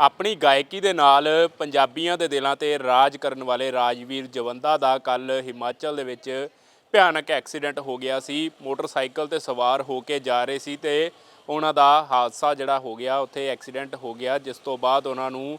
ਆਪਣੀ ਗਾਇਕੀ ਦੇ ਨਾਲ ਪੰਜਾਬੀਆਂ ਦੇ ਦਿਲਾਂ ਤੇ ਰਾਜ ਕਰਨ ਵਾਲੇ ਰਾਜਵੀਰ ਜਵੰਦਾ ਦਾ ਕੱਲ ਹਿਮਾਚਲ ਦੇ ਵਿੱਚ ਭਿਆਨਕ ਐਕਸੀਡੈਂਟ ਹੋ ਗਿਆ ਸੀ। ਮੋਟਰਸਾਈਕਲ ਤੇ ਸਵਾਰ ਹੋ ਕੇ ਜਾ ਰਹੇ ਸੀ ਤੇ ਉਹਨਾਂ ਦਾ ਹਾਦਸਾ ਜਿਹੜਾ ਹੋ ਗਿਆ, ਉੱਥੇ ਐਕਸੀਡੈਂਟ ਹੋ ਗਿਆ, ਜਿਸ ਤੋਂ ਬਾਅਦ ਉਹਨਾਂ ਨੂੰ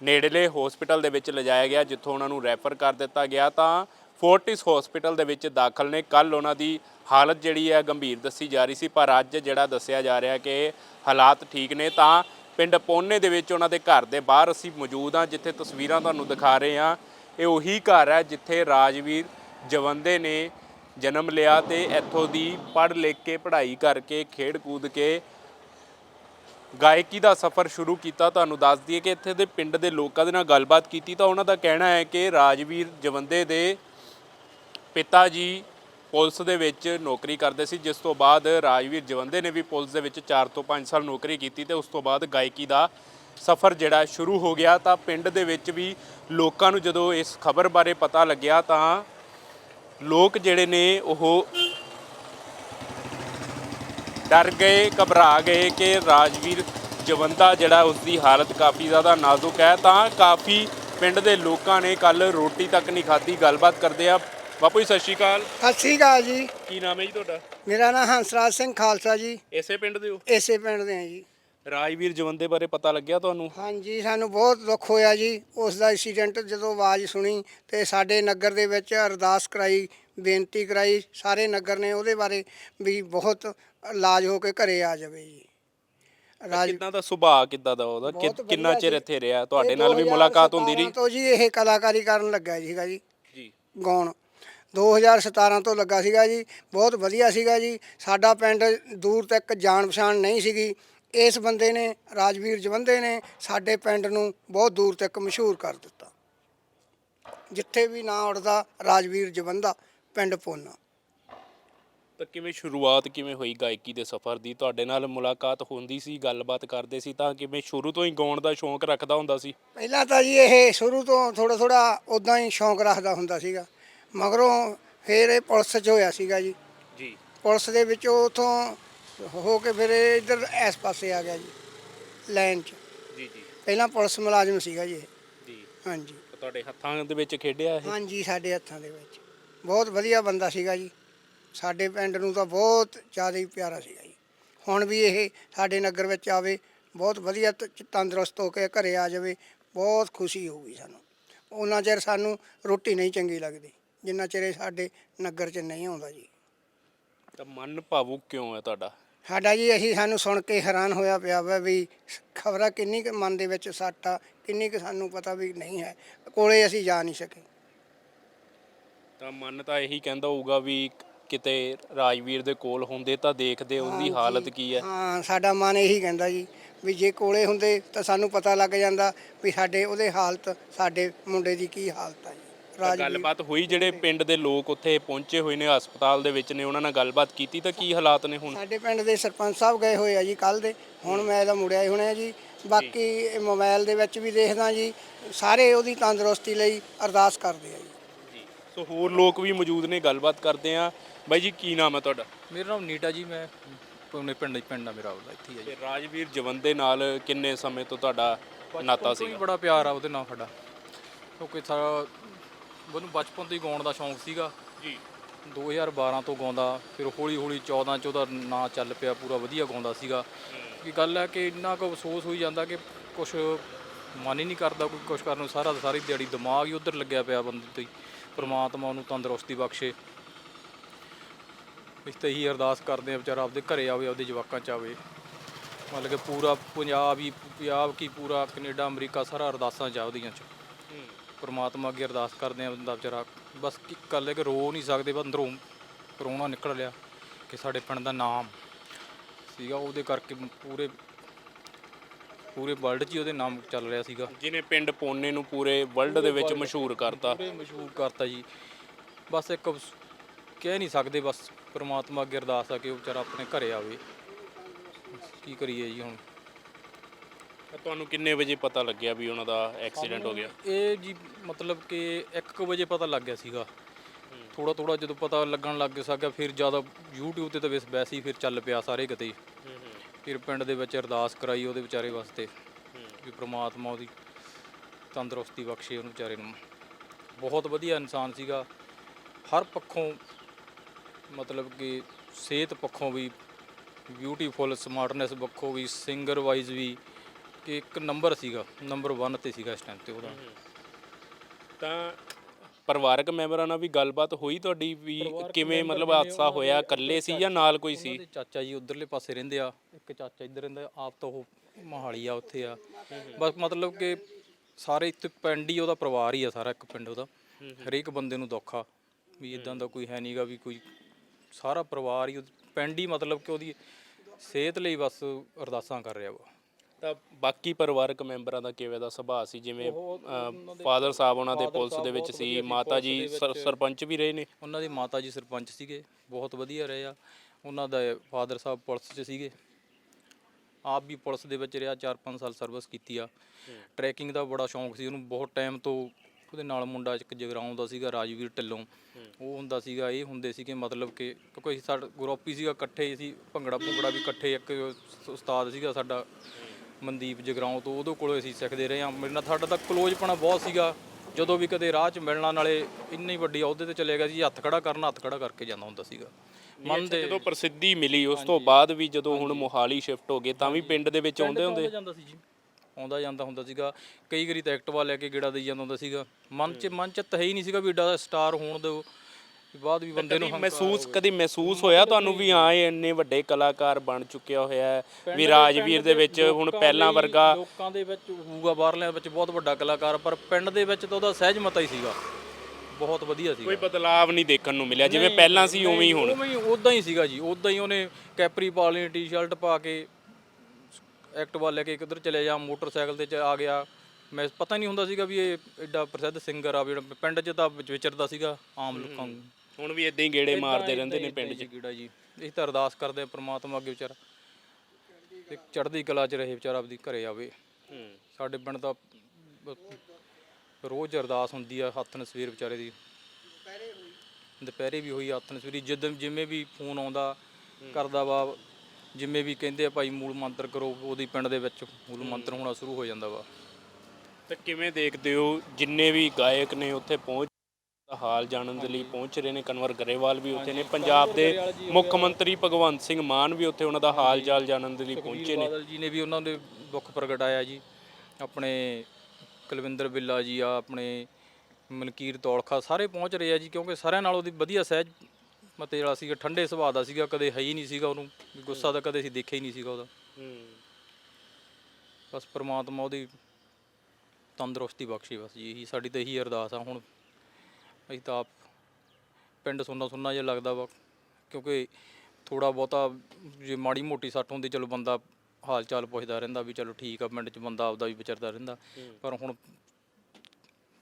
ਨੇੜਲੇ ਹਸਪੀਟਲ ਦੇ ਵਿੱਚ ਲਿਜਾਇਆ ਗਿਆ, ਜਿੱਥੋਂ ਉਹਨਾਂ ਨੂੰ ਰੈਫਰ ਕਰ ਦਿੱਤਾ ਗਿਆ। ਤਾਂ ਫੋਰਟਿਸ ਹਸਪੀਟਲ ਦੇ ਵਿੱਚ ਦਾਖਲ ਨੇ। ਕੱਲ ਉਹਨਾਂ ਦੀ ਹਾਲਤ ਜਿਹੜੀ ਹੈ ਗੰਭੀਰ ਦੱਸੀ ਜਾ ਰਹੀ ਸੀ, ਪਰ ਅੱਜ ਜਿਹੜਾ ਦੱਸਿਆ ਜਾ ਰਿਹਾ ਕਿ ਹਾਲਾਤ ਠੀਕ ਨੇ। ਤਾਂ ਪਿੰਡ ਪੋਨੇ ਦੇ ਵਿੱਚ ਉਹਨਾਂ ਦੇ ਘਰ ਦੇ ਬਾਹਰ ਅਸੀਂ ਮੌਜੂਦ ਹਾਂ, ਜਿੱਥੇ ਤਸਵੀਰਾਂ ਤੁਹਾਨੂੰ ਦਿਖਾ ਰਹੇ ਹਾਂ। ਇਹ ਉਹੀ ਘਰ ਹੈ ਜਿੱਥੇ ਰਾਜਵੀਰ ਜਵੰਦੇ ਨੇ ਜਨਮ ਲਿਆ ਤੇ ਇੱਥੋਂ ਦੀ ਪੜ੍ਹ ਲਿਖ ਕੇ, ਪੜ੍ਹਾਈ ਕਰਕੇ ਖੇਡ ਕੂਦ ਕੇ ਗਾਇਕੀ ਦਾ ਸਫ਼ਰ ਸ਼ੁਰੂ ਕੀਤਾ। ਤੁਹਾਨੂੰ ਦੱਸ ਦਈਏ ਕਿ ਇੱਥੇ ਦੇ ਪਿੰਡ ਦੇ ਲੋਕਾਂ ਦੇ ਨਾਲ ਗੱਲਬਾਤ ਕੀਤੀ ਤਾਂ ਉਹਨਾਂ ਦਾ ਕਹਿਣਾ ਹੈ ਕਿ ਰਾਜਵੀਰ ਜਵੰਦੇ ਦੇ ਪਿਤਾ ਜੀ ਪੁਲਿਸ ਦੇ ਵਿੱਚ ਨੌਕਰੀ ਕਰਦੇ ਸੀ, ਜਿਸ ਤੋਂ ਬਾਅਦ ਰਾਜਵੀਰ ਜਵੰਦੇ ਨੇ ਵੀ ਪੁਲਿਸ ਦੇ ਵਿੱਚ 4 ਤੋਂ 5 ਸਾਲ ਨੌਕਰੀ ਕੀਤੀ ਤੇ ਉਸ ਤੋਂ ਬਾਅਦ ਗਾਇਕੀ ਦਾ ਸਫ਼ਰ ਜਿਹੜਾ ਸ਼ੁਰੂ ਹੋ ਗਿਆ। ਤਾਂ ਪਿੰਡ ਦੇ ਵਿੱਚ ਵੀ ਲੋਕਾਂ ਨੂੰ ਜਦੋਂ ਇਸ ਖਬਰ ਬਾਰੇ ਪਤਾ ਲੱਗਿਆ ਤਾਂ ਲੋਕ ਜਿਹੜੇ ਨੇ ਉਹ ਡਰ ਗਏ, ਘਬਰਾ ਗਏ ਕਿ ਰਾਜਵੀਰ ਜਵੰਦਾ ਜਿਹੜਾ ਉਸ ਦੀ ਹਾਲਤ ਕਾਫੀ ਜ਼ਿਆਦਾ ਨਾਜ਼ੁਕ ਹੈ। ਤਾਂ ਕਾਫੀ ਪਿੰਡ ਦੇ ਲੋਕਾਂ ਨੇ ਕੱਲ ਰੋਟੀ ਤੱਕ ਨਹੀਂ ਖਾਧੀ। ਗੱਲਬਾਤ ਕਰਦੇ ਆ ਬਾਪੂ ਜੀ ਸਤਿ ਸ਼੍ਰੀ ਅਕਾਲ। ਸਤਿ ਸ਼੍ਰੀ ਅਕਾਲ ਜੀ। ਕੀ ਨਾਮ ਹੈ ਜੀ ਤੁਹਾਡਾ? ਮੇਰਾ ਨਾਮ ਹੰਸਰਾਜ ਸਿੰਘ ਖਾਲਸਾ ਜੀ। ਇਸੇ ਪਿੰਡ ਦੇ ਹੋ? ਇਸੇ ਪਿੰਡ ਦੇ ਆ ਜੀ। ਰਾਜਵੀਰ ਜਵੰਦੇ ਬਾਰੇ ਪਤਾ ਲੱਗਿਆ ਤੁਹਾਨੂੰ? ਹਾਂਜੀ ਸਾਨੂੰ ਬਹੁਤ ਦੁੱਖ ਹੋਇਆ ਜੀ। ਉਸ ਦਾ ਐਕਸੀਡੈਂਟ ਜਦੋਂ ਆਵਾਜ਼ ਸੁਣੀ ਤੇ ਸਾਡੇ ਨਗਰ ਦੇ ਵਿੱਚ ਅਰਦਾਸ ਕਰਾਈ ਬੇਨਤੀ ਕਰਾਈ ਸਾਰੇ ਨਗਰ ਨੇ ਉਹਦੇ ਬਾਰੇ ਵੀ ਬਹੁਤ ਇਲਾਜ ਹੋ ਕੇ ਘਰੇ ਆ ਜਾਵੇ ਜੀ। ਰਾਜ ਕਿੰਨਾ ਦਾ ਸੁਭਾਅ ਕਿੱਦਾਂ ਦਾ ਉਹਦਾ? ਕਿ- ਬਹੁਤ ਕਿੰਨਾ ਵਧੀਆ ਚਿਰ। ਇੱਥੇ ਰਿਹਾ? ਤੁਹਾਡੇ ਨਾਲ ਵੀ 2017 ਮੁਲਾਕਾਤ ਹੁੰਦੀ ਰਹੀ। ਤੋਂ ਜੀ ਇਹ ਕਲਾਕਾਰੀ ਕਰਨ ਲੱਗਾ ਸੀਗਾ ਜੀ। ਜੀ। ਗਾਉਣ। 2017 ਤੋਂ ਲੱਗਾ ਸੀਗਾ ਜੀ ਬਹੁਤ ਵਧੀਆ ਸੀਗਾ ਜੀ। ਸਾਡਾ ਪਿੰਡ ਦੂਰ ਤੱਕ ਜਾਣ ਪਛਾਣ ਨਹੀਂ ਸੀਗੀ। ਇਸ ਬੰਦੇ ਨੇ ਰਾਜਵੀਰ ਜਵੰਦੇ ਨੇ ਸਾਡੇ ਪਿੰਡ ਨੂੰ ਬਹੁਤ ਦੂਰ ਤੱਕ ਮਸ਼ਹੂਰ ਕਰ ਦਿੱਤਾ। ਜਿੱਥੇ ਵੀ ਨਾਂ ਉੱਠਦਾ ਰਾਜਵੀਰ ਜਵੰਦਾ ਪਿੰਡ ਪੋਨਾ। ਤਾਂ ਕਿਵੇਂ ਸ਼ੁਰੂਆਤ ਕਿਵੇਂ ਹੋਈ ਗਾਇਕੀ ਦੇ ਸਫ਼ਰ ਦੀ? ਤੁਹਾਡੇ ਨਾਲ ਮੁਲਾਕਾਤ ਹੁੰਦੀ ਸੀ ਗੱਲਬਾਤ ਕਰਦੇ ਸੀ ਤਾਂ ਕਿਵੇਂ ਸ਼ੁਰੂ ਤੋਂ ਹੀ ਗਾਉਣ ਦਾ ਸ਼ੌਂਕ ਰੱਖਦਾ ਹੁੰਦਾ ਸੀ? ਪਹਿਲਾਂ ਤਾਂ ਜੀ ਇਹ ਸ਼ੁਰੂ ਤੋਂ ਥੋੜਾ ਥੋੜਾ ਉਦਾਂ ਹੀ ਸ਼ੌਂਕ ਰੱਖਦਾ ਹੁੰਦਾ ਸੀਗਾ। ਮਗਰੋਂ ਫਿਰ ਇਹ ਪੁਲਿਸ 'ਚ ਹੋਇਆ ਸੀਗਾ ਜੀ। ਜੀ। ਪੁਲਿਸ ਦੇ ਵਿੱਚੋਂ ਉਥੋਂ ਹੋ ਕੇ ਫਿਰ ਇਹ ਇੱਧਰ ਇਸ ਪਾਸੇ ਆ ਗਿਆ ਜੀ ਲਾਈਨ 'ਚ। ਜੀ ਜੀ। ਪਹਿਲਾਂ ਪੁਲਿਸ ਮੁਲਾਜ਼ਮ ਸੀਗਾ ਜੀ ਇਹ। ਜੀ। ਹਾਂਜੀ। ਤੁਹਾਡੇ ਹੱਥਾਂ ਦੇ ਵਿੱਚ ਖੇਡਿਆ ਇਹ? ਹਾਂਜੀ ਸਾਡੇ ਹੱਥਾਂ ਦੇ ਵਿੱਚ। ਬਹੁਤ ਵਧੀਆ ਬੰਦਾ ਸੀਗਾ ਜੀ। ਸਾਡੇ ਪਿੰਡ ਨੂੰ ਤਾਂ ਬਹੁਤ ਜ਼ਿਆਦਾ ਹੀ ਪਿਆਰਾ ਸੀਗਾ ਜੀ। ਹੁਣ ਵੀ ਇਹ ਸਾਡੇ ਨਗਰ ਵਿੱਚ ਆਵੇ ਬਹੁਤ ਵਧੀਆ ਤ- ਤੰਦਰੁਸਤ ਹੋ ਕੇ ਘਰੇ ਆ ਜਾਵੇ ਬਹੁਤ ਖੁਸ਼ੀ ਹੋਊਗੀ ਸਾਨੂੰ। ਉਹਨਾਂ ਚਿਰ ਸਾਨੂੰ ਰੋਟੀ ਨਹੀਂ ਚੰਗੀ ਲੱਗਦੀ। ਜਿੰਨਾ ਚਿਰ ਇਹ ਸਾਡੇ ਨਗਰ 'ਚ ਨਹੀਂ ਆਉਂਦਾ ਜੀ। ਤਾਂ ਮਨ ਭਾਵੁਕ ਕਿਉਂ ਹੈ ਤੁਹਾਡਾ? ਸਾਡਾ ਜੀ ਅਸੀਂ ਸਾਨੂੰ ਸੁਣ ਕੇ ਹੈਰਾਨ ਹੋਇਆ ਪਿਆ ਵਾ ਵੀ ਖਬਰਾਂ ਕਿੰਨੀ ਕੁ ਮਨ ਦੇ ਵਿੱਚ ਸੱਟ ਆ ਕਿੰਨੀ ਕੁ ਸਾਨੂੰ ਪਤਾ ਵੀ ਨਹੀਂ ਹੈ ਕੋਲੇ ਅਸੀਂ ਜਾ ਨਹੀਂ ਸਕੇ। ਤਾਂ ਮਨ ਤਾਂ ਇਹੀ ਕਹਿੰਦਾ ਹੋਊਗਾ ਵੀ ਕਿਤੇ ਰਾਜਵੀਰ ਦੇ ਕੋਲ ਹੁੰਦੇ ਤਾਂ ਦੇਖਦੇ ਉਹਦੀ ਹਾਲਤ ਕੀ ਹੈ? ਹਾਂ ਸਾਡਾ ਮਨ ਇਹੀ ਕਹਿੰਦਾ ਜੀ ਵੀ ਜੇ ਕੋਲੇ ਹੁੰਦੇ ਤਾਂ ਸਾਨੂੰ ਪਤਾ ਲੱਗ ਜਾਂਦਾ ਵੀ ਸਾਡੇ ਉਹਦੇ ਹਾਲਤ ਸਾਡੇ ਮੁੰਡੇ ਦੀ ਕੀ ਹਾਲਤ ਰਾਜਵੀਰ ਗੱਲਬਾਤ ਹੋਈ ਜਿਹੜੇ ਪਿੰਡ ਦੇ ਲੋਕ ਉੱਥੇ ਪਹੁੰਚੇ ਹੋਏ ਨੇ ਹਸਪਤਾਲ ਦੇ ਵਿੱਚ ਨੇ ਉਹਨਾਂ ਨਾਲ ਗੱਲਬਾਤ ਕੀਤੀ ਤਾਂ ਕੀ ਹਾਲਾਤ ਨੇ ਹੁਣ? ਸਾਡੇ ਪਿੰਡ ਦੇ ਸਰਪੰਚ ਸਾਹਿਬ ਗਏ ਹੋਏ ਆ ਜੀ ਕੱਲ ਦੇ ਹੁਣ ਮੈਂ ਇਹਦਾ ਮੁੜਿਆ ਹੀ ਹੋਣਾ ਜੀ। ਬਾਕੀ ਇਹ ਮੋਬਾਈਲ ਦੇ ਵਿੱਚ ਵੀ ਦੇਖਦਾ ਜੀ ਸਾਰੇ ਉਹਦੀ ਤੰਦਰੁਸਤੀ ਲਈ ਅਰਦਾਸ ਕਰਦੇ ਆ ਜੀ। ਜੀ ਸੋ ਹੋਰ ਲੋਕ ਵੀ ਮੌਜੂਦ ਨੇ ਗੱਲਬਾਤ ਕਰਦੇ ਆ। ਬਾਈ ਜੀ ਕੀ ਨਾਮ ਹੈ ਤੁਹਾਡਾ? ਮੇਰਾ ਨਾਮ ਨੀਟਾ ਜੀ ਮੈਂ ਪੁਣੇ ਪਿੰਡ ਪਿੰਡ ਆ ਮੇਰਾ ਉਹਦਾ ਇੱਥੇ ਹੀ ਆ ਜੀ। ਤੇ ਰਾਜਵੀਰ ਜਵੰਦੇ ਨਾਲ ਕਿੰਨੇ ਸਮੇਂ ਤੋਂ ਤੁਹਾਡਾ ਨਾਤਾ ਸੀਗਾ? ਬੜਾ ਪਿਆਰ ਆ ਉਹਦੇ ਨਾਲ ਸਾਡਾ। ਕਿਉਂਕਿ ਸਾਰਾ ਉਹਨੂੰ ਬਚਪਨ ਤੋਂ ਹੀ ਗਾਉਣ ਦਾ ਸ਼ੌਂਕ ਸੀਗਾ। ਜੀ। 2012 ਤੋਂ ਗਾਉਂਦਾ ਫਿਰ ਹੌਲੀ ਹੌਲੀ 14 ਚ ਉਹਦਾ ਨਾਂ ਚੱਲ ਪਿਆ ਪੂਰਾ ਵਧੀਆ ਗਾਉਂਦਾ ਸੀਗਾ। ਕੀ ਗੱਲ ਹੈ ਕਿ ਇੰਨਾ ਕੁ ਅਫਸੋਸ ਹੋਈ ਜਾਂਦਾ ਕਿ ਕੁਝ ਮਨ ਹੀ ਨਹੀਂ ਕਰਦਾ ਕੋਈ ਕੁਝ ਕਰਨ ਨੂੰ ਸਾਰਾ ਸਾਰੀ ਦਿਹਾੜੀ ਦਿਮਾਗ ਹੀ ਉਧਰ ਲੱਗਿਆ ਪਿਆ ਬੰਦੇ ਤੇ। ਪ੍ਰਮਾਤਮਾ ਉਹਨੂੰ ਤੰਦਰੁਸਤੀ ਬਖਸ਼ੇ। ਇਸ ਤੇ ਹੀ ਅਰਦਾਸ ਕਰਦੇ ਆ ਵਿਚਾਰਾ ਆਪਦੇ ਘਰੇ ਆਵੇ ਆਪਦੇ ਜਵਾਕਾਂ ਚ ਆਵੇ। ਮਤਲਬ ਕਿ ਪੂਰਾ ਪੰਜਾਬ ਹੀ ਪੰਜਾਬ ਕੀ ਪੂਰਾ ਕੈਨੇਡਾ ਅਮਰੀਕਾ ਸਾਰਾ ਅਰਦਾਸਾਂ ਚ ਆ ਉਹਦੀਆਂ ਚ। ਪਰਮਾਤਮਾ ਅੱਗੇ ਅਰਦਾਸ ਕਰਦੇ ਆ ਬੰਦਾ ਵਿਚਾਰਾ। ਬਸ ਕੀ ਗੱਲ ਹੈ ਕਿ ਰੋ ਨਹੀਂ ਸਕਦੇ ਬਸ ਅੰਦਰੋਂ ਰੋਣਾ ਨਿਕਲ ਲਿਆ ਕਿ ਸਾਡੇ ਪਿੰਡ ਦਾ ਨਾਮ ਸੀਗਾ ਉਹਦੇ ਕਰਕੇ ਪੂਰੇ ਪੂਰੇ ਵਰਲਡ 'ਚ ਹੀ ਉਹਦੇ ਨਾਮ ਚੱਲ ਰਿਹਾ ਸੀਗਾ। ਜਿਹਨੇ ਪਿੰਡ ਪੋਨੇ ਨੂੰ ਪੂਰੇ ਵਰਲਡ ਦੇ ਵਿੱਚ ਮਸ਼ਹੂਰ ਕਰਤਾ। ਪੂਰੇ ਮਸ਼ਹੂਰ ਕਰਤਾ ਜੀ। ਬਸ ਇੱਕ ਕਹਿ ਨਹੀਂ ਸਕਦੇ ਬਸ ਪਰਮਾਤਮਾ ਅੱਗੇ ਅਰਦਾਸ ਆ ਕਿ ਉਹ ਵਿਚਾਰਾ ਆਪਣੇ ਘਰੇ ਆਵੇ। ਕੀ ਕਰੀਏ ਜੀ ਹੁਣ? ਤੁਹਾਨੂੰ ਕਿੰਨੇ ਵਜੇ ਪਤਾ ਲੱਗਿਆ ਵੀ ਉਹਨਾਂ ਦਾ ਐਕਸੀਡੈਂਟ ਹੋ ਗਿਆ? ਇਹ ਜੀ ਮਤਲਬ ਕਿ 1 ਵਜੇ ਪਤਾ ਲੱਗ ਗਿਆ ਸੀਗਾ। ਥੋੜਾ ਥੋੜਾ ਜਦੋਂ ਪਤਾ ਲੱਗਣ ਲੱਗ ਗਿਆ ਸੀਗਾ ਫਿਰ ਜ਼ਿਆਦਾ YouTube ਤੇ ਤਾਂ ਵੈਸ- ਵੈਸੇ ਹੀ ਫਿਰ ਚੱਲ ਪਿਆ ਸਾਰੇ ਕਿਤੇ। ਫਿਰ ਪਿੰਡ ਦੇ ਵਿੱਚ ਅਰਦਾਸ ਕਰਾਈ ਉਹਦੇ ਵਿਚਾਰੇ ਵਾਸਤੇ, ਵੀ ਪ੍ਰਮਾਤਮਾ ਉਹਦੀ ਤੰਦਰੁਸਤੀ ਬਖਸ਼ੇ ਉਹਨੂੰ ਵਿਚਾਰੇ ਨੂੰ। ਬਹੁਤ ਵਧੀਆ ਇਨਸਾਨ ਸੀਗਾ। ਹਰ ਪੱਖੋਂ ਮਤਲਬ ਕਿ ਸਿਹਤ ਪੱਖੋਂ ਵੀ ਬਿਊਟੀਫੁਲ ਸਮਾਰਟਨੈਸ ਪੱਖੋਂ ਵੀ ਸਿੰਗਰ ਵਾਈਜ਼ ਵੀ ਇੱਕ ਨੰਬਰ ਸੀਗਾ ਨੰਬਰ 1 ਤੇ ਸੀਗਾ ਇਸ ਟਾਈਮ ਤੇ ਉਹਦਾ। ਤਾਂ ਪਰਿਵਾਰਕ ਮੈਂਬਰਾਂ ਨਾਲ ਵੀ ਗੱਲਬਾਤ ਹੋਈ ਤੁਹਾਡੀ ਵੀ ਪਰਿਵਾਰਕ ਕਿਵੇਂ ਮੈਂਬਰ ਮਤਲਬ ਹਾਦਸਾ ਉਹਨਾਂ ਹੋਇਆ ਦੇ ਇਕੱਲੇ ਸੀ ਜਾਂ ਨਾਲ ਕੋਈ ਉਹਨਾਂ ਸੀ ਦੇ ਚਾਚਾ ਜੀ ਉਧਰਲੇ ਪਾਸੇ ਰਹਿੰਦੇ ਆ ਇੱਕ ਚਾਚਾ ਇੱਧਰ ਰਹਿੰਦਾ ਆਪ ਤਾਂ ਉਹ ਮਹਾਲੀ ਆ ਉੱਥੇ ਆ। ਬਸ ਮਤਲਬ ਕਿ ਸਾਰੇ ਇੱਥੇ ਪਿੰਡ ਹੀ ਉਹਦਾ ਪਰਿਵਾਰ ਹੀ ਆ ਸਾਰਾ ਇੱਕ ਪਿੰਡ ਉਹਦਾ। ਹਰੇਕ ਬੰਦੇ ਨੂੰ ਦੁੱਖ ਆ ਵੀ ਇਦਾਂ ਦਾ ਕੋਈ ਹੈ ਨਹੀਂਗਾ ਵੀ ਕੋਈ ਸਾਰਾ ਪਰਿਵਾਰ ਹੀ ਉਹ- ਪਿੰਡ ਹੀ ਮਤਲਬ ਕਿ ਉਹਦੀ ਸਿਹਤ ਲਈ ਬਸ ਅਰਦਾਸਾਂ ਕਰ ਰਿਹਾ ਵਾ। ਤਾਂ ਬਾਕੀ ਪਰਿਵਾਰਕ ਮੈਂਬਰਾਂ ਦਾ ਕਿਵੇਂ ਦਾ ਸੁਭਾਅ ਸੀ? ਜਿਵੇਂ ਫਾਦਰ ਸਾਹਿਬ ਉਹਨਾਂ ਦੇ ਪੁਲਿਸ ਦੇ ਵਿੱਚ ਸੀ ਮਾਤਾ ਜੀ। ਸਰਪੰਚ ਵੀ ਰਹੇ ਨੇ। ਉਹਨਾਂ ਦੀ ਮਾਤਾ ਜੀ ਸਰਪੰਚ ਸੀਗੇ ਬਹੁਤ ਵਧੀਆ ਰਹੇ ਆ। ਉਹਨਾਂ ਦਾ ਫਾਦਰ ਸਾਹਿਬ ਪੁਲਿਸ 'ਚ ਸੀਗੇ। ਆਪ ਵੀ ਪੁਲਿਸ ਦੇ ਵਿੱਚ ਰਿਹਾ 4-5 ਸਾਲ ਸਰਵਿਸ ਕੀਤੀ ਆ। ਟਰੈਕਿੰਗ ਦਾ ਬੜਾ ਸ਼ੌਂਕ ਸੀ ਉਹਨੂੰ ਬਹੁਤ ਟਾਈਮ ਤੋਂ ਉਹਦੇ ਨਾਲ ਮੁੰਡਾ ਇੱਕ ਜਗਰਾਉਂ ਦਾ ਸੀਗਾ ਰਾਜਵੀਰ ਢਿੱਲੋਂ। ਉਹ ਹੁੰਦਾ ਸੀਗਾ ਇਹ ਹੁੰਦੇ ਸੀਗੇ ਮਤਲਬ ਕਿ ਕੋਈ ਸਾਡਾ ਗਰੁੱਪ ਹੀ ਸੀਗਾ ਇਕੱਠੇ ਸੀ ਭੰਗੜਾ ਭੁੰਗੜਾ ਵੀ ਇਕੱਠੇ ਇੱਕ ਉਸਤਾਦ ਸੀਗਾ ਸਾਡਾ। ਮਨਦੀਪ ਜਗਰਾਉਂ ਤੋਂ ਉਹਦੇ ਕੋਲੋਂ ਅਸੀਂ ਸਿੱਖਦੇ ਰਹੇ ਹਾਂ। ਮੇਰੇ ਨਾਲ ਸਾਡਾ ਤਾਂ ਕਲੋਜ਼ਪਣਾ ਬਹੁਤ ਸੀਗਾ। ਜਦੋਂ ਵੀ ਕਦੇ ਰਾਹ 'ਚ ਮਿਲਣਾ ਨਾਲੇ ਇੰਨੀ ਵੱਡੀ ਅਹੁਦੇ ਤੇ ਚਲੇ ਗਿਆ ਸੀ ਹੱਥ ਖੜਾ ਕਰਨਾ ਹੱਥ ਖੜਾ ਕਰਕੇ ਜਾਂਦਾ ਹੁੰਦਾ ਸੀਗਾ। ਮਨ ਦੇ ਜਦੋਂ ਪ੍ਰਸਿੱਧੀ ਮਿਲੀ ਉਸ ਤੋਂ ਬਾਅਦ ਵੀ ਜਦੋਂ ਹੁਣ ਮੋਹਾਲੀ ਸ਼ਿਫਟ ਹੋ ਗਏ ਤਾਂ ਵੀ ਪਿੰਡ ਦੇ ਵਿੱਚ ਆਉਂਦੇ ਹੁੰਦੇ? ਆਉਂਦਾ ਜਾਂਦਾ ਸੀ ਜੀ। ਆਉਂਦਾ ਜਾਂਦਾ ਹੁੰਦਾ ਸੀਗਾ। ਕਈ ਵਾਰੀ ਤਾਂ ਐਕਟਿਵਾ ਲੈ ਕੇ ਗੇੜਾ ਦੇਈ ਜਾਂਦਾ ਹੁੰਦਾ ਸੀਗਾ। ਮਨ 'ਚ ਮਨ 'ਚ ਤਾਂ ਹੈ ਹੀ ਨਹੀਂ ਸੀਗਾ ਵੀ ਏਡਾ ਦਾ ਸਟਾਰ ਹੋਣ ਦੇ ਬਾਅਦ ਵੀ ਬੰਦੇ ਨੂੰ ਕਦੀ ਮਹਿਸੂਸ ਕਦੀ ਮਹਿਸੂਸ ਹੋਇਆ ਤੁਹਾਨੂੰ ਵੀ ਹਾਂ ਇਹ ਇੰਨੇ ਵੱਡੇ ਕਲਾਕਾਰ ਬਣ ਚੁੱਕਿਆ ਹੋਇਆ ਹੈ ਵੀ ਰਾਜਵੀਰ ਦੇ ਵਿੱਚ ਹੁਣ ਪਹਿਲਾਂ ਵਰਗਾ ਲੋਕਾਂ ਦੇ ਵਿੱਚ ਹੋਊਗਾ ਬਾਹਰਲਿਆਂ ਵਿੱਚ ਬਹੁਤ ਵੱਡਾ ਕਲਾਕਾਰ ਪਰ ਪਿੰਡ ਦੇ ਵਿੱਚ ਤਾਂ ਉਹਦਾ ਸਹਿਜ ਮਤਾ ਹੀ ਸੀਗਾ। ਬਹੁਤ ਵਧੀਆ ਸੀਗਾ। ਕੋਈ ਬਦਲਾਵ ਨਹੀਂ ਦੇਖਣ ਨੂੰ ਮਿਲਿਆ ਜਿਵੇਂ ਪਹਿਲਾਂ ਸੀ ਉਵੇਂ ਹੀ ਹੁਣ। ਉਵੇਂ ਹੀ ਉਦਾਂ ਹੀ ਸੀਗਾ ਜੀ ਉਦਾਂ ਹੀ ਉਹਨੇ ਕੈਪਰੀ ਪਾ ਲਈ ਟੀ-ਸ਼ਰਟ ਪਾ ਕੇ ਐਕਟਿਵਾ ਲੈ ਕੇ ਕਿੱਧਰ ਚਲੇ ਜਾ ਮੋਟਰਸਾਈਕਲ ਤੇ ਆ ਗਿਆ। ਮੈਂ ਪਤਾ ਨਹੀਂ ਹੁੰਦਾ ਸੀਗਾ ਵੀ ਇਹ ਐਡਾ ਪ੍ਰਸਿੱਧ ਸਿੰਗਰ ਆ ਵੀ ਪਿੰਡ 'ਚ ਤਾਂ ਵਿਚ- ਵਿਚਰਦਾ ਸੀਗਾ ਆਮ ਲੋਕਾਂ ਨੂੰ। ਹੁਣ ਵੀ ਇਦਾਂ ਹੀ ਗੇੜੇ ਮਾਰਦੇ ਰਹਿੰਦੇ ਨੇ ਪਿੰਡ 'ਚ। ਕੀੜਾ ਜੀ। ਇਹ ਤਾਂ ਅਰਦਾਸ ਕਰਦੇ ਆ ਪ੍ਰਮਾਤਮਾ ਅੱਗੇ ਵਿਚਾਰਾ। ਇੱਕ ਚੜ੍ਹਦੀ ਕਲਾ 'ਚ ਰਹੇ ਵਿਚਾਰਾ ਆਪਦੀ ਘਰੇ ਆਵੇ। ਸਾਡੇ ਪਿੰਡ ਦਾ ਰੋਜ਼ ਅਰਦਾਸ ਹੁੰਦੀ ਆ ਹੱਥ ਨਸਵੀਰ ਵਿਚਾਰੇ ਦੀ। ਦੁਪਹਿਰੇ ਵੀ ਹੋਈ ਹੱਥ ਨਸਵੀਰੀ। ਜਦੋਂ ਜਿਵੇਂ ਵੀ ਫੋਨ ਆਉਂਦਾ ਕਰਦਾ ਵਾ ਜਿਵੇਂ ਵੀ ਕਹਿੰਦੇ ਆ ਭਾਈ ਮੂਲ ਮੰਤਰ ਕਰੋ ਉਹਦੀ ਪਿੰਡ ਦੇ ਵਿੱਚ ਮੂਲ ਮੰਤਰ ਹੋਣਾ ਸ਼ੁਰੂ ਹੋ ਜਾਂਦਾ ਵਾ। ਤਾਂ ਕਿਵੇਂ ਦੇਖਦੇ ਹੋ ਜਿੰਨੇ ਵੀ ਗਾਇਕ ਨੇ ਉੱਥੇ ਪਹੁੰਚ ਹਾਲ ਜਾਣਨ ਦੇ ਲਈ ਪਹੁੰਚ ਰਹੇ ਨੇ। ਕਨਵਰ ਗਰੇਵਾਲ ਵੀ ਉੱਥੇ ਨੇ। ਪੰਜਾਬ ਦੇ ਮੁੱਖ ਮੰਤਰੀ ਭਗਵੰਤ ਸਿੰਘ ਮਾਨ ਵੀ ਉੱਥੇ ਉਹਨਾਂ ਦਾ ਹਾਲ ਚਾਲ ਜਾਣਨ ਦੇ ਲਈ ਪਹੁੰਚੇ ਨੇ। ਬਾਦਲ ਜੀ ਨੇ ਵੀ ਉਹਨਾਂ ਦੇ ਦੁੱਖ ਪ੍ਰਗਟਾਇਆ ਜੀ। ਆਪਣੇ ਕੁਲਵਿੰਦਰ ਬਿੱਲਾ ਜੀ ਆ ਆਪਣੇ ਮਨਕੀਰ ਤੌਲਖਾ ਸਾਰੇ ਪਹੁੰਚ ਰਹੇ ਆ ਜੀ ਕਿਉਂਕਿ ਸਾਰਿਆਂ ਨਾਲ ਉਹਦੀ ਵਧੀਆ ਸਹਿਜ ਮਤੇ ਵਾਲਾ ਸੀਗਾ ਠੰਡੇ ਸੁਭਾਅ ਦਾ ਸੀਗਾ ਕਦੇ ਹੈ ਹੀ ਨਹੀਂ ਸੀਗਾ ਉਹਨੂੰ ਗੁੱਸਾ ਤਾਂ ਕਦੇ ਅਸੀਂ ਦੇਖਿਆ ਹੀ ਨਹੀਂ ਸੀਗਾ ਉਹਦਾ। ਬਸ ਪ੍ਰਮਾਤਮਾ ਉਹਦੀ ਤੰਦਰੁਸਤੀ ਬਖਸ਼ੇ ਬਸ ਜੀ ਇਹੀ ਸਾਡੀ ਤਾਂ ਇਹੀ ਅਰਦਾਸ ਆ ਹੁਣ ਅਸੀਂ ਤਾਂ ਆਪ ਪਿੰਡ ਸੁੰਨਾ ਸੁੰਨਾ ਜਿਹਾ ਲੱਗਦਾ ਵਾ ਕਿਉਂਕਿ ਥੋੜਾ ਬਹੁਤਾ ਜੇ ਮਾੜੀ ਮੋਟੀ ਸੱਟ ਹੁੰਦੀ ਚਲੋ ਬੰਦਾ ਹਾਲ ਚਾਲ ਪੁੱਛਦਾ ਰਹਿੰਦਾ ਵੀ ਚਲੋ ਠੀਕ ਆ ਪਿੰਡ 'ਚ ਬੰਦਾ ਆਪਦਾ ਵੀ ਵਿਚਰਦਾ ਰਹਿੰਦਾ। ਪਰ ਹੁਣ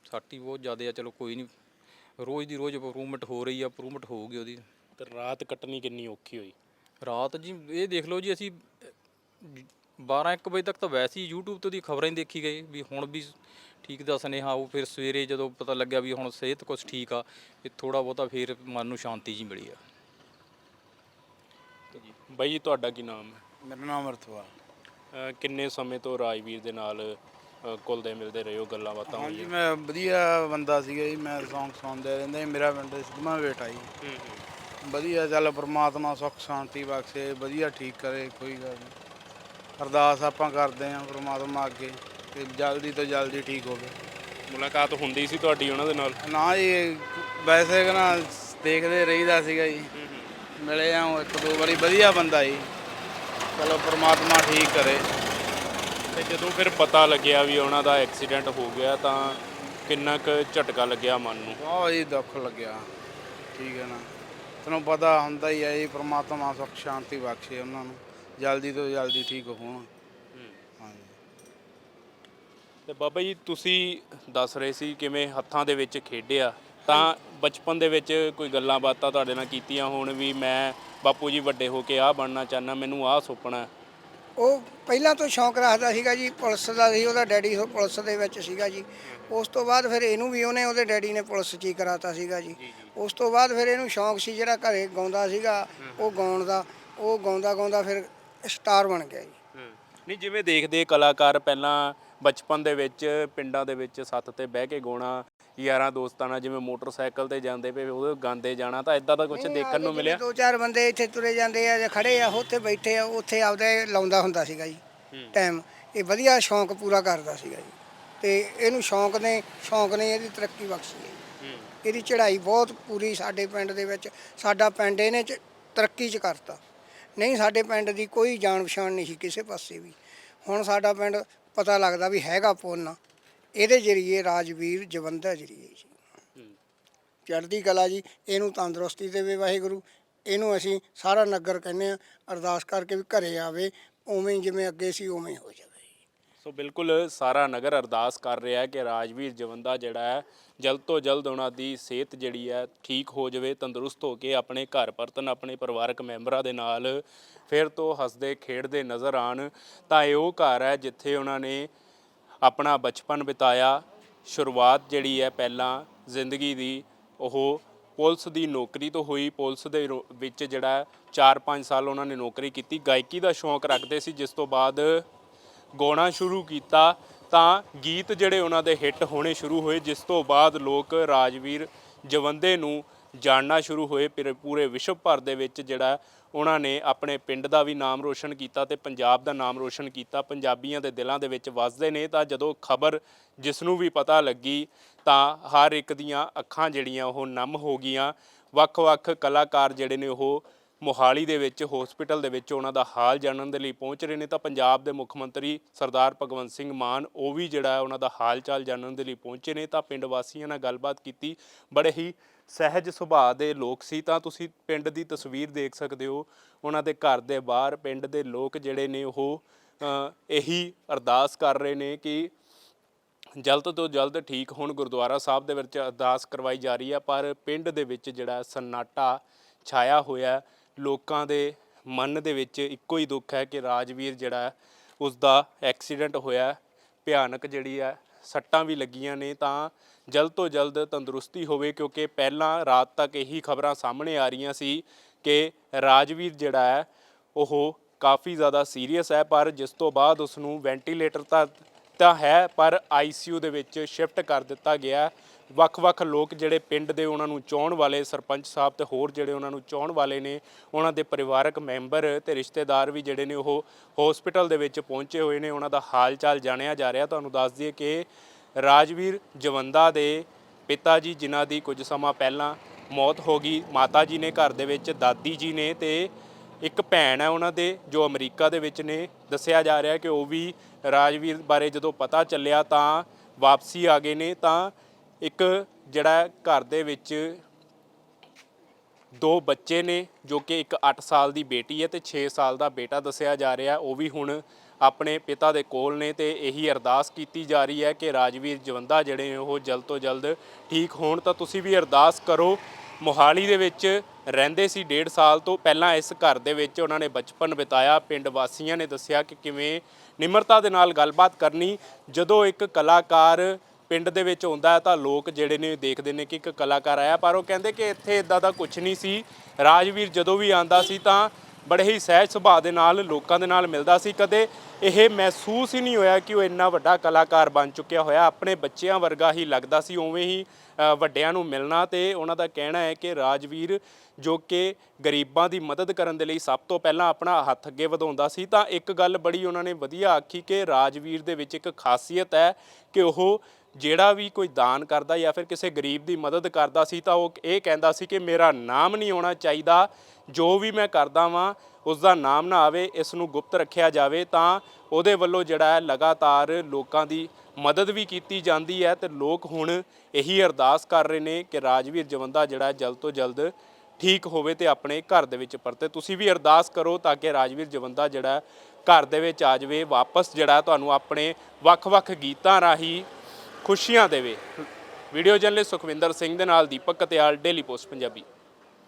ਸੱਟ ਹੀ ਬਹੁਤ ਜ਼ਿਆਦਾ ਆ ਚਲੋ ਕੋਈ ਨਹੀਂ ਰੋਜ਼ ਦੀ ਰੋਜ਼ ਇੰਪਰੂਵਮੈਂਟ ਹੋ ਰਹੀ ਆ ਇੰਪਰੂਵਮੈਂਟ ਹੋਊਗੀ ਉਹਦੀ। ਤੇ ਰਾਤ ਕੱਟਣੀ ਕਿੰਨੀ ਔਖੀ ਹੋਈ? ਰਾਤ ਜੀ ਇਹ ਦੇਖ ਲਓ ਜੀ ਅਸੀਂ 12 1 ਵਜੇ ਤੱਕ ਤਾਂ ਵੈਸੇ ਹੀ YouTube ਤੇ ਉਹਦੀ ਖਬਰਾਂ ਹੀ ਦੇਖੀ ਗਏ ਵੀ ਹੁਣ ਵੀ ਠੀਕ ਦਾ ਸੁਨੇਹਾ ਆਊ ਫਿਰ ਸਵੇਰੇ ਜਦੋਂ ਪਤਾ ਲੱਗਿਆ ਵੀ ਹੁਣ ਸਿਹਤ ਕੁਛ ਠੀਕ ਆ ਵੀ ਥੋੜਾ ਬਹੁਤਾ ਫਿਰ ਮਨ ਨੂੰ ਸ਼ਾਂਤੀ ਜੀ ਮਿਲੀ ਆ। ਬਾਈ ਜੀ ਤੁਹਾਡਾ ਕੀ ਨਾਮ ਹੈ? ਮੇਰਾ ਨਾਮ ਅਰਥਵਾਲ। ਅਹ ਕਿੰਨੇ ਸਮੇਂ ਤੋਂ ਰਾਜਵੀਰ ਦੇ ਨਾਲ ਅਹ ਘੁਲਦੇ ਮਿਲਦੇ ਰਹੇ ਹੋ ਗੱਲਾਂ ਬਾਤਾਂ ਹਾਂਜੀ ਹੋਈਆਂ? ਮੈਂ ਵਧੀਆ ਬੰਦਾ ਸੀਗਾ ਜੀ ਮੈਂ ਸੌਂਗ ਸੁਣਦਾ ਰਹਿੰਦਾ ਜੀ ਮੇਰਾ ਪਿੰਡ ਸਿੱਧਵਾਂ ਬੇਟਾ ਜੀ। ਹੂੰ ਹੂੰ। ਵਧੀਆ ਚੱਲ ਪ੍ਰਮਾਤਮਾ ਸੁੱਖ ਸ਼ਾਂਤੀ ਬਖਸ਼ੇ ਵਧੀਆ ਠੀਕ ਕਰੇ ਕੋਈ ਗੱਲ ਨਹੀਂ ਅਰਦਾਸ ਆਪਾਂ ਕਰਦੇ ਹਾਂ ਪ੍ਰਮਾਤਮਾ ਅੱਗੇ। ਕਿ ਜਲਦੀ ਤੋਂ ਜਲਦੀ ਠੀਕ ਹੋਵੇ। ਮੁਲਾਕਾਤ ਹੁੰਦੀ ਸੀ ਤੁਹਾਡੀ ਉਹਨਾਂ ਦੇ ਨਾਲ? ਨਾ ਜੀ ਵੈਸੇ ਕਿ ਨਾ ਦੇਖਦੇ ਰਹੀਦਾ ਸੀਗਾ ਜੀ। ਮਿਲੇ ਆ ਉਹ ਇੱਕ ਦੋ ਵਾਰੀ ਵਧੀਆ ਬੰਦਾ ਜੀ। ਚਲੋ ਪ੍ਰਮਾਤਮਾ ਠੀਕ ਕਰੇ। ਤੇ ਜਦੋਂ ਫਿਰ ਪਤਾ ਲੱਗਿਆ ਵੀ ਉਹਨਾਂ ਦਾ ਐਕਸੀਡੈਂਟ ਹੋ ਗਿਆ ਤਾਂ ਕਿੰਨਾ ਕੁ ਝਟਕਾ ਲੱਗਿਆ ਮਨ ਨੂੰ? ਬਹੁਤ ਜੀ ਦੁੱਖ ਲੱਗਿਆ। ਠੀਕ ਹੈ ਨਾ। ਤੈਨੂੰ ਪਤਾ ਹੁੰਦਾ ਹੀ ਹੈ ਜੀ ਪ੍ਰਮਾਤਮਾ ਸੁੱਖ ਸ਼ਾਂਤੀ ਬਖਸ਼ੇ ਉਹਨਾਂ ਨੂੰ। ਜਲਦੀ ਤੋਂ ਜਲਦੀ ਠੀਕ ਹੋਣ। ਤੇ ਬਾਬਾ ਜੀ ਤੁਸੀਂ ਦੱਸ ਰਹੇ ਸੀ ਕਿਵੇਂ ਹੱਥਾਂ ਦੇ ਵਿੱਚ ਖੇਡਿਆ। ਤਾਂ ਬਚਪਨ ਦੇ ਵਿੱਚ ਕੋਈ ਗੱਲਾਂ ਬਾਤਾਂ ਤੁਹਾਡੇ ਨਾਲ ਕੀਤੀਆਂ ਹੋਣ ਵੀ ਮੈਂ ਬਾਪੂ ਜੀ ਵੱਡੇ ਹੋ ਕੇ ਆਹ ਬਣਨਾ ਚਾਹੁੰਦਾ ਮੈਨੂੰ ਆਹ ਸੁਪਨਾ। ਉਹ ਪਹਿਲਾਂ ਤੋਂ ਸ਼ੌਂਕ ਰੱਖਦਾ ਸੀਗਾ ਜੀ ਪੁਲਿਸ ਦਾ ਸੀ ਉਹਦਾ ਡੈਡੀ ਪੁਲਿਸ ਦੇ ਵਿੱਚ ਸੀਗਾ ਜੀ। ਉਸ ਤੋਂ ਬਾਅਦ ਫਿਰ ਇਹਨੂੰ ਵੀ ਉਹਨੇ ਉਹਦੇ ਡੈਡੀ ਨੇ ਪੁਲਿਸ 'ਚ ਹੀ ਕਰਾਤਾ ਸੀਗਾ ਜੀ। ਉਸ ਤੋਂ ਬਾਅਦ ਫਿਰ ਇਹਨੂੰ ਸ਼ੌਂਕ ਸੀ ਜਿਹੜਾ ਘਰੇ ਗਾਉਂਦਾ ਸੀਗਾ ਉਹ ਗਾਉਣ ਦਾ ਉਹ ਗਾਉਂਦਾ ਗਾਉਂਦਾ ਫਿਰ ਸਟਾਰ ਬਣ ਗਿਆ ਜੀ। ਨਹੀਂ ਜਿਵੇਂ ਦੇਖਦੇ ਕਲਾਕਾਰ ਪਹਿਲਾਂ ਬਚਪਨ ਦੇ ਵਿੱਚ ਪਿੰਡਾਂ ਦੇ ਵਿੱਚ ਸੱਤ ਤੇ ਬਹਿ ਕੇ ਗਾਉਣਾ ਯਾਰਾਂ ਦੋਸਤਾਂ ਨਾਲ ਜਿਵੇਂ ਮੋਟਰਸਾਈਕਲ ਤੇ ਜਾਂਦੇ ਪਏ ਉਹਦੇ ਗਾਉਂਦੇ ਜਾਣਾ ਤਾਂ ਇਦਾਂ ਦਾ ਕੁਝ ਦੇਖਣ ਨੂੰ ਮਿਲਿਆ? ਦੋ ਚਾਰ ਬੰਦੇ ਇੱਥੇ ਤੁਰੇ ਜਾਂਦੇ ਆ ਜਾਂ ਖੜੇ ਆ ਉੱਥੇ ਬੈਠੇ ਆ ਉੱਥੇ ਆਪਦੇ ਲਾਉਂਦਾ ਹੁੰਦਾ ਸੀਗਾ ਜੀ ਟਾਈਮ ਇਹ ਵਧੀਆ ਸ਼ੌਂਕ ਪੂਰਾ ਕਰਦਾ ਸੀਗਾ ਜੀ। ਤੇ ਇਹਨੂੰ ਸ਼ੌਂਕ ਨੇ ਸ਼ੌਂਕ ਨੇ ਇਹਦੀ ਤਰੱਕੀ ਬਖਸ਼ੀ ਹੈ। ਇਹਦੀ ਚੜ੍ਹਾਈ ਬਹੁਤ ਪੂਰੀ ਸਾਡੇ ਪਿੰਡ ਦੇ ਵਿੱਚ ਸਾਡਾ ਪਿੰਡ ਇਹਨੇ ਚ ਤਰੱਕੀ ਚ ਕਰਤਾ। ਨਹੀਂ ਸਾਡੇ ਪਿੰਡ ਦੀ ਕੋਈ ਜਾਣ ਪਛਾਣ ਨਹੀਂ ਸੀ ਕਿਸੇ ਪਾਸੇ ਵੀ। ਹੁਣ ਸਾਡਾ ਪਿੰਡ ਪਤਾ ਲੱਗਦਾ ਵੀ ਹੈਗਾ ਪੁੰਨ। ਇਹਦੇ ਜਰੀਏ ਰਾਜਵੀਰ ਜਵੰਦਾ ਜਰੀਏ ਜੀ। ਚੜ੍ਹਦੀ ਕਲਾ ਜੀ ਇਹਨੂੰ ਤੰਦਰੁਸਤੀ ਦੇਵੇ ਵਾਹਿਗੁਰੂ। ਇਹਨੂੰ ਅਸੀਂ ਸਾਰਾ ਨਗਰ ਕਹਿੰਦੇ ਆ ਅਰਦਾਸ ਕਰਕੇ ਵੀ ਘਰੇ ਆਵੇ ਉਵੇਂ ਜਿਵੇਂ ਅੱਗੇ ਸੀ ਉਵੇਂ ਹੀ ਹੋ ਜਾਵੇ। ਸੋ ਬਿਲਕੁਲ ਸਾਰਾ ਨਗਰ ਅਰਦਾਸ ਕਰ ਰਿਹਾ ਹੈ ਕਿ ਰਾਜਵੀਰ ਜਵੰਦਾ ਜਿਹੜਾ ਹੈ ਜਲਦ ਤੋਂ ਜਲਦ ਉਹਨਾਂ ਦੀ ਸਿਹਤ ਜਿਹੜੀ ਹੈ ਠੀਕ ਹੋ ਜਾਵੇ ਤੰਦਰੁਸਤ ਹੋ ਕੇ ਆਪਣੇ ਘਰ ਪਰਤਨ ਆਪਣੇ ਪਰਿਵਾਰਕ ਮੈਂਬਰਾਂ ਦੇ ਨਾਲ ਫਿਰ ਤੋਂ ਹੱਸਦੇ, ਖੇਡਦੇ ਨਜ਼ਰ ਆਣ ਤਾਂ ਇਹ ਉਹ ਘਰ ਹੈ ਜਿੱਥੇ ਉਹਨਾਂ ਨੇ ਆਪਣਾ ਬਚਪਨ ਬਿਤਾਇਆ। ਸ਼ੁਰੂਆਤ ਜਿਹੜੀ ਹੈ ਪਹਿਲਾਂ ਜ਼ਿੰਦਗੀ ਦੀ, ਉਹ ਪੁਲਿਸ ਦੀ ਨੌਕਰੀ ਤੋਂ ਹੋਈ। ਪੁਲਿਸ ਦੇ ਰੋ- ਵਿੱਚ ਜਿਹੜਾ 4-5 ਸਾਲ ਉਹਨਾਂ ਨੇ ਨੌਕਰੀ ਕੀਤੀ। ਗਾਇਕੀ ਦਾ ਸ਼ੌਂਕ ਰੱਖਦੇ ਸੀ। ਜਿਸ ਤੋਂ ਬਾਅਦ ਗਾਉਣਾ ਸ਼ੁਰੂ ਕੀਤਾ, ਤਾਂ ਗੀਤ ਜਿਹੜੇ ਉਹਨਾਂ ਦੇ ਹਿੱਟ ਹੋਣੇ ਸ਼ੁਰੂ ਹੋਏ। ਜਿਸ ਤੋਂ ਬਾਅਦ ਲੋਕ ਰਾਜਵੀਰ ਜਵੰਦੇ ਨੂੰ ਜਾਣਨਾ ਸ਼ੁਰੂ ਹੋਏ। ਫਿਰ ਪੂਰੇ ਵਿਸ਼ਵ ਭਰ ਦੇ ਵਿੱਚ ਜਿਹੜਾ ਉਹਨਾਂ ਨੇ ਆਪਣੇ ਪਿੰਡ ਦਾ ਵੀ ਨਾਮ ਰੋਸ਼ਨ ਕੀਤਾ ਤੇ ਪੰਜਾਬ ਦਾ ਨਾਮ ਰੋਸ਼ਨ ਕੀਤਾ। ਪੰਜਾਬੀਆਂ ਦੇ ਦਿਲਾਂ ਦੇ ਵਿੱਚ ਵੱਸਦੇ ਨੇ ਤਾਂ ਜਦੋਂ ਖਬਰ ਜਿਸ ਨੂੰ ਵੀ ਪਤਾ ਲੱਗੀ ਤਾਂ ਹਰ ਇੱਕ ਦੀਆਂ ਅੱਖਾਂ ਜਿਹੜੀਆਂ ਉਹ ਨਮ ਹੋ ਗਈਆਂ। ਵੱਖ-ਵੱਖ ਕਲਾਕਾਰ ਜਿਹੜੇ ਨੇ ਉਹ ਮੋਹਾਲੀ ਦੇ ਵਿੱਚ ਹਸਪੀਟਲ ਦੇ ਵਿੱਚ ਉਹਨਾਂ ਦਾ ਹਾਲ ਜਾਣਨ ਦੇ ਲਈ ਪਹੁੰਚ ਰਹੇ ਨੇ ਤਾਂ ਪੰਜਾਬ ਦੇ ਮੁੱਖ ਮੰਤਰੀ ਸਰਦਾਰ ਭਗਵੰਤ ਸਿੰਘ ਮਾਨ ਉਹ ਵੀ ਜਿਹੜਾ ਉਹਨਾਂ ਦਾ ਹਾਲ ਚਾਲ ਜਾਣਨ ਦੇ ਲਈ ਪਹੁੰਚੇ ਨੇ ਤਾਂ ਪਿੰਡ ਵਾਸੀਆਂ ਨਾਲ ਗੱਲਬਾਤ ਕੀਤੀ। ਬੜੇ ਹੀ ਸਹਿਜ ਸੁਭਾਅ ਦੇ ਲੋਕ ਸੀ ਤਾਂ ਤੁਸੀਂ ਪਿੰਡ ਦੀ ਤਸਵੀਰ ਦੇਖ ਸਕਦੇ ਹੋ। ਉਹਨਾਂ ਦੇ ਘਰ ਦੇ ਬਾਹਰ ਪਿੰਡ ਦੇ ਲੋਕ ਜਿਹੜੇ ਨੇ ਉਹ ਇਹੀ ਅਰਦਾਸ ਕਰ ਰਹੇ ਨੇ ਕਿ ਜਲਦ ਤੋਂ ਜਲਦ ਠੀਕ ਹੋਣ। ਗੁਰਦੁਆਰਾ ਸਾਹਿਬ ਦੇ ਵਿੱਚ ਅਰਦਾਸ ਕਰਵਾਈ ਜਾ ਰਹੀ ਹੈ ਪਰ ਪਿੰਡ ਦੇ ਵਿੱਚ ਜਿਹੜਾ ਸન્ਨਾਟਾ ਛਾਇਆ ਹੋਇਆ ਲੋਕਾਂ ਦੇ ਮਨ ਦੇ ਵਿੱਚ ਇੱਕੋ ਹੀ ਦੁੱਖ ਹੈ ਕਿ ਰਾਜਵੀਰ ਜਿਹੜਾ ਹੈ, ਉਸ ਦਾ ਐਕਸੀਡੈਂਟ ਹੋਇਆ ਭਿਆਨਕ ਜਿਹੜੀ ਹੈ ਸੱਟਾਂ ਵੀ ਲੱਗੀਆਂ ਨੇ ਤਾਂ ਜਲਦ ਤੋਂ ਜਲਦ ਤੰਦਰੁਸਤੀ ਹੋਵੇ ਕਿਉਂਕਿ ਪਹਿਲਾਂ ਰਾਤ ਤੱਕ ਇਹੀ ਖਬਰਾਂ ਸਾਹਮਣੇ ਆ ਰਹੀਆਂ ਸੀ ਕਿ ਰਾਜਵੀਰ ਜਿਹੜਾ ਹੈ, ਉਹ ਕਾਫੀ ਜ਼ਿਆਦਾ ਸੀਰੀਅਸ ਹੈ, ਪਰ ਜਿਸ ਤੋਂ ਬਾਅਦ ਉਸ ਨੂੰ ਵੈਂਟੀਲੇਟਰ ਤਾਂ ਤਾਂ ਹੈ, ਪਰ ਆਈਸੀਯੂ ਦੇ ਵਿੱਚ ਸ਼ਿਫਟ ਕਰ ਦਿੱਤਾ ਗਿਆ ਵੱਖ-ਵੱਖ ਲੋਕ ਜਿਹੜੇ ਪਿੰਡ ਦੇ ਉਹਨਾਂ ਨੂੰ ਚੋਣ ਵਾਲੇ, ਸਰਪੰਚ ਸਾਹਿਬ ਤੇ ਹੋਰ ਜਿਹੜੇ ਉਹਨਾਂ ਨੂੰ ਚੋਣ ਵਾਲੇ ਨੇ, ਉਹਨਾਂ ਦੇ ਪਰਿਵਾਰਕ ਮੈਂਬਰ ਤੇ ਰਿਸ਼ਤੇਦਾਰ ਵੀ ਜਿਹੜੇ ਨੇ ਉਹ ਹਸਪੀਟਲ ਦੇ ਵਿੱਚ ਪਹੁੰਚੇ ਹੋਏ ਨੇ, ਉਹਨਾਂ ਦਾ ਹਾਲ ਚਾਲ ਜਾਣਿਆ ਜਾ ਰਿਹਾ। ਤੁਹਾਨੂੰ ਦੱਸ ਦਈਏ ਕਿ ਰਾਜਵੀਰ ਜਵੰਦਾ ਦੇ ਪਿਤਾ ਜੀ, ਜਿਨ੍ਹਾਂ ਦੀ ਕੁਝ ਸਮਾਂ ਪਹਿਲਾਂ ਮੌਤ ਹੋ ਗਈ, ਮਾਤਾ ਜੀ ਨੇ ਘਰ ਦੇ ਵਿੱਚ, ਦਾਦੀ ਜੀ ਨੇ ਤੇ ਇੱਕ ਭੈਣ ਹੈ ਉਹਨਾਂ ਦੇ, ਜੋ ਅਮਰੀਕਾ ਦੇ ਵਿੱਚ ਨੇ। ਦੱਸਿਆ ਜਾ ਰਿਹਾ ਕਿ ਉਹ ਵੀ ਰਾਜਵੀਰ ਬਾਰੇ ਜਦੋਂ ਪਤਾ ਚੱਲਿਆ ਤਾਂ ਵਾਪਸੀ ਆ ਗਏ ਨੇ, ਤਾਂ ਇੱਕ ਜਿਹੜਾ ਘਰ ਦੇ ਵਿੱਚ ਦੋ ਬੱਚੇ ਨੇ, ਜੋ ਕਿ ਇੱਕ 8 ਸਾਲ ਦੀ ਬੇਟੀ ਹੈ ਤੇ 6 ਸਾਲ ਦਾ ਬੇਟਾ ਦੱਸਿਆ ਜਾ ਰਿਹਾ, ਉਹ ਵੀ ਹੁਣ ਆਪਣੇ ਪਿਤਾ ਦੇ ਕੋਲ ਨੇ ਤੇ ਇਹੀ ਅਰਦਾਸ ਕੀਤੀ ਜਾ ਰਹੀ ਹੈ ਕਿ ਰਾਜਵੀਰ ਜਵੰਦਾ ਜਿਹੜੇ ਨੇ, ਉਹ ਜਲਦ ਤੋਂ ਜਲਦ ਠੀਕ ਹੋਣ। ਤਾਂ ਤੁਸੀਂ ਵੀ ਅਰਦਾਸ ਕਰੋ, ਮੋਹਾਲੀ ਦੇ ਵਿੱਚ ਰਹਿੰਦੇ ਸੀ 1.5 ਸਾਲ ਤੋਂ ਪਹਿਲਾਂ ਇਸ ਘਰ ਦੇ ਵਿੱਚ ਉਹਨਾਂ ਨੇ ਬਚਪਨ ਬਿਤਾਇਆ। ਪਿੰਡ ਵਾਸੀਆਂ ਨੇ ਦੱਸਿਆ ਕਿ ਕਿਵੇਂ ਨਿਮਰਤਾ ਦੇ ਨਾਲ ਗੱਲਬਾਤ ਕਰਨੀ। ਜਦੋਂ ਇੱਕ ਕਲਾਕਾਰ ਪਿੰਡ ਦੇ ਵਿੱਚ ਆਉਂਦਾ ਤਾਂ ਲੋਕ ਜਿਹੜੇ ਨੇ ਦੇਖਦੇ ਨੇ ਕਿ ਇੱਕ ਕਲਾਕਾਰ ਆਇਆ, ਪਰ ਉਹ ਕਹਿੰਦੇ ਕਿ ਇੱਥੇ ਇਦਾਂ ਦਾ ਕੁਝ ਨਹੀਂ ਸੀ। ਰਾਜਵੀਰ ਜਦੋਂ ਵੀ ਆਂਦਾ ਸੀ ਤਾਂ ਬੜੇ ਹੀ ਸਹਿਜ ਸੁਭਾਅ ਦੇ ਨਾਲ ਲੋਕਾਂ ਦੇ ਨਾਲ ਮਿਲਦਾ ਸੀ। ਕਦੇ ਇਹ ਮਹਿਸੂਸ ਹੀ ਨਹੀਂ ਹੋਇਆ ਕਿ ਉਹ ਇੰਨਾ ਵੱਡਾ ਕਲਾਕਾਰ ਬਣ ਚੁੱਕਿਆ ਹੋਇਆ। ਆਪਣੇ ਬੱਚਿਆਂ ਵਰਗਾ ਹੀ ਲੱਗਦਾ ਸੀ, ਉਵੇਂ ਹੀ ਵੱਡਿਆਂ ਨੂੰ ਮਿਲਣਾ ਤੇ ਉਹਨਾਂ ਦਾ ਕਹਿਣਾ ਹੈ ਕਿ ਰਾਜਵੀਰ ਜੋ ਕਿ ਗਰੀਬਾਂ ਦੀ ਮਦਦ ਕਰਨ ਦੇ ਲਈ ਸਭ ਤੋਂ ਪਹਿਲਾਂ ਆਪਣਾ ਹੱਥ ਅੱਗੇ ਵਧਾਉਂਦਾ ਸੀ। ਤਾਂ ਇੱਕ ਗੱਲ ਬੜੀ ਉਹਨਾਂ ਨੇ ਵਧੀਆ ਆਖੀ ਕਿ ਰਾਜਵੀਰ ਦੇ ਵਿੱਚ ਇੱਕ ਖਾਸੀਅਤ ਹੈ ਕਿ ਉਹ ਜਿਹੜਾ ਵੀ ਕੋਈ ਦਾਨ ਕਰਦਾ ਜਾਂ ਫਿਰ ਕਿਸੇ ਗਰੀਬ ਦੀ ਮਦਦ ਕਰਦਾ ਸੀ ਤਾਂ ਉਹ ਇਹ ਕਹਿੰਦਾ ਸੀ ਕਿ ਮੇਰਾ ਨਾਮ ਨਹੀਂ ਆਉਣਾ ਚਾਹੀਦਾ, ਜੋ ਵੀ ਮੈਂ ਕਰਦਾ ਵਾਂ ਉਸ ਦਾ ਨਾਮ ਨਾ ਆਵੇ, ਇਸ ਨੂੰ ਗੁਪਤ ਰੱਖਿਆ ਜਾਵੇ, ਤਾਂ ਉਹਦੇ ਵੱਲੋਂ ਜਿਹੜਾ ਹੈ ਲਗਾਤਾਰ ਲੋਕਾਂ ਦੀ ਮਦਦ ਵੀ ਕੀਤੀ ਜਾਂਦੀ ਹੈ ਤੇ ਲੋਕ ਹੁਣ ਇਹੀ ਅਰਦਾਸ ਕਰ ਰਹੇ ਨੇ ਕਿ ਰਾਜਵੀਰ ਜਵੰਦਾ ਜਿਹੜਾ ਜਲਦ ਤੋਂ ਜਲਦ ਠੀਕ ਹੋਵੇ ਤੇ ਆਪਣੇ ਘਰ ਦੇ ਵਿੱਚ ਪਰਤੇ। ਤੁਸੀਂ ਵੀ ਅਰਦਾਸ ਕਰੋ ਤਾਂ ਕਿ ਰਾਜਵੀਰ ਜਵੰਦਾ ਜਿਹੜਾ ਘਰ ਦੇ ਵਿੱਚ ਆ ਜਾਵੇ, ਵਾਪਸ ਜਿਹੜਾ ਤੁਹਾਨੂੰ ਆਪਣੇ ਵੱਖ-ਵੱਖ ਗੀਤਾਂ ਰਾਹੀਂ ਖੁਸ਼ੀਆਂ ਦੇਵੇ। ਵੀਡੀਓ ਜਰਨਲਿਸਟ ਸੁਖਵਿੰਦਰ ਸਿੰਘ ਦੇ ਨਾਲ ਦੀਪਕ ਕਤਿਆਲ ਡੇਲੀ ਪੋਸਟ ਪੰਜਾਬੀ।